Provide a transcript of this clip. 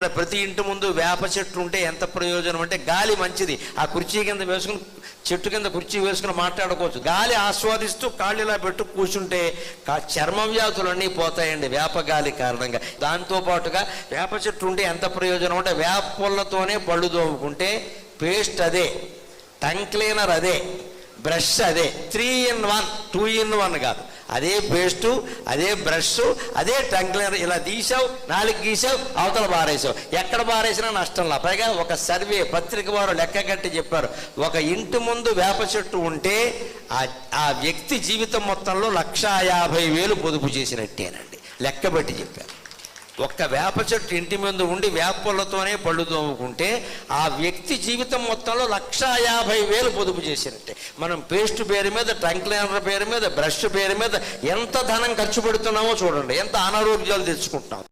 ప్రతి ఇంటి ముందు వేప చెట్టు ఉంటే ఎంత ప్రయోజనం అంటే గాలి మంచిది. ఆ కుర్చీ కింద వేసుకుని చెట్టు కింద కుర్చీ వేసుకుని మాట్లాడుకోవచ్చు. గాలి ఆస్వాదిస్తూ కాళ్ళు ఇలా పెట్టు కూర్చుంటే చర్మ వ్యాధులన్నీ పోతాయండి వేప గాలి కారణంగా. దాంతో పాటుగా వేప చెట్టు ఉంటే ఎంత ప్రయోజనం అంటే వేప పుల్లతోనే పళ్ళు దోముకుంటే పేస్ట్ అదే టంగ్ క్లీనర్ అదే. బ్రష్ అదే. Three in one two in one కాదు. అదే పేస్టు అదే బ్రష్ అదే టంగ్ క్లీనర్ ఇలా తీసావు నాలుగు గీసావు అవతల బారేసావు. ఎక్కడ బారేసినా నష్టంలా పైగా ఒక సర్వే పత్రిక వారు లెక్క కట్టి చెప్పారు. ఒక ఇంటి ముందు వేప చెట్టు ఉంటే ఆ వ్యక్తి జీవితం మొత్తంలో లక్షా యాభై వేలు పొదుపు చేసినట్టేనండి. లెక్కబెట్టి చెప్పారు. ఒక్క వేప చెట్టు ఇంటి మీద ఉండి వేపలతోనే పళ్ళు తోముకుంటే ఆ వ్యక్తి జీవితం మొత్తంలో లక్షా యాభై వేలు పొదుపు చేసినట్టే. మనం పేస్ట్ పేరు మీద టంగ్ క్లీనర్ పేరు మీద బ్రష్ పేరు మీద ఎంత ధనం ఖర్చు పెడుతున్నామో చూడండి. ఎంత అనారోగ్యాలు తెచ్చుకుంటాం.